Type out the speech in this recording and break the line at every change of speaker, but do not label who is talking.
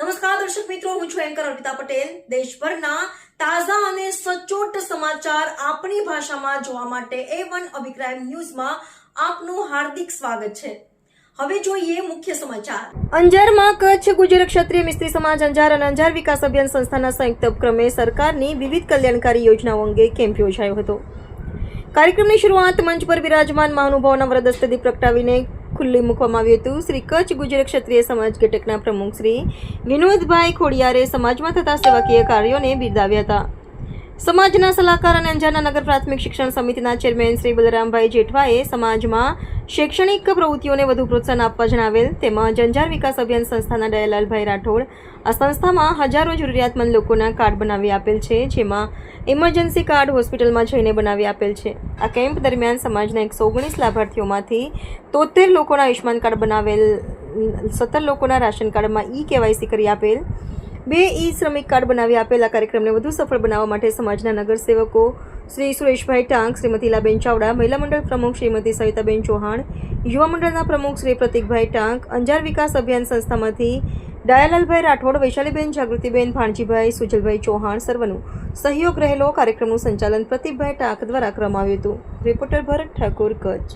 નમસ્કાર, દર્શક મિત્રો, હું છું એન્કર અર્પિતા પટેલ. દેશભરના તાજા અને સચોટ સમાચાર આપણી ભાષામાં જોવા માટે એ વન અભિપ્રાય ન્યૂઝમાં આપનું હાર્દિક સ્વાગત છે. હવે જોઈએ મુખ્ય સમાચાર. અંજારમાં કચ્છ ગુજર ક્ષત્રિય મિસ્ત્રી સમાજ અંજાર અને અંજાર વિકાસ અભિયાન સંસ્થાના સંયુક્ત ઉપક્રમે સરકારની વિવિધ કલ્યાણકારી યોજનાઓ અંગે કેમ્પ યોજાયો હતો. કાર્યક્રમની શરૂઆત મંચ પર બિરાજમાન મહાનુભાવોના વરદસ્તે દીપ પ્રગટાવીને ખુલ્લી મૂકવામાં આવ્યું હતું. શ્રી કચ્છ ગુજર ક્ષત્રિય સમાજ ઘટકના પ્રમુખ શ્રી વિનોદભાઈ ખોડિયારે સમાજમાં થતા સેવાકીય કાર્યોને બિરદાવ્યા હતા. સમાજના સલાહકાર અને અંજારના નગર પ્રાથમિક શિક્ષણ સમિતિના ચેરમેન શ્રી બલરામભાઈ જેઠવાએ સમાજમાં શૈક્ષણિક પ્રવૃત્તિઓને વધુ પ્રોત્સાહન આપવા જણાવેલ તેમજ અંજાર વિકાસ અભિયાન સંસ્થાના દયાલાલભાઈ રાઠોડ આ સંસ્થામાં હજારો જરૂરિયાતમંદ લોકોના કાર્ડ બનાવી આપેલ છે, જેમાં ઇમરજન્સી કાર્ડ હોસ્પિટલમાં જઈને બનાવી આપેલ છે. આ કેમ્પ દરમિયાન સમાજના એકસો ઓગણીસ લાભાર્થીઓમાંથી તોતેર લોકોના આયુષ્યમાન કાર્ડ બનાવેલ, સત્તર લોકોના રાશન કાર્ડમાં ઈ કેવાયસી કરી આપેલ બે ઈ શ્રમિક કાર્ડ બનાવી આપેલા કાર્યક્રમને વધુ સફળ બનાવવા માટે સમાજના નગરસેવકો શ્રી સુરેશભાઈ ટાંક, શ્રીમતી લાબેન ચાવડા, મહિલા મંડળ પ્રમુખ શ્રીમતી સવિતાબેન ચૌહાણ, યુવા મંડળના પ્રમુખ શ્રી પ્રતિકભાઈ ટાંક, અંજાર વિકાસ અભિયાન સંસ્થામાંથી ડાયાલાલભાઈ રાઠોડ, વૈશાલીબેન જાગૃતિબેન ભાણજીભાઈ, સુજલભાઈ ચૌહાણ સર્વનું સહયોગ રહેલો કાર્યક્રમનું સંચાલન પ્રતિકભાઈ ટાંક દ્વારા કરવામાં આવ્યું હતું. રિપોર્ટર ભરત ઠાકોર, કચ્છ.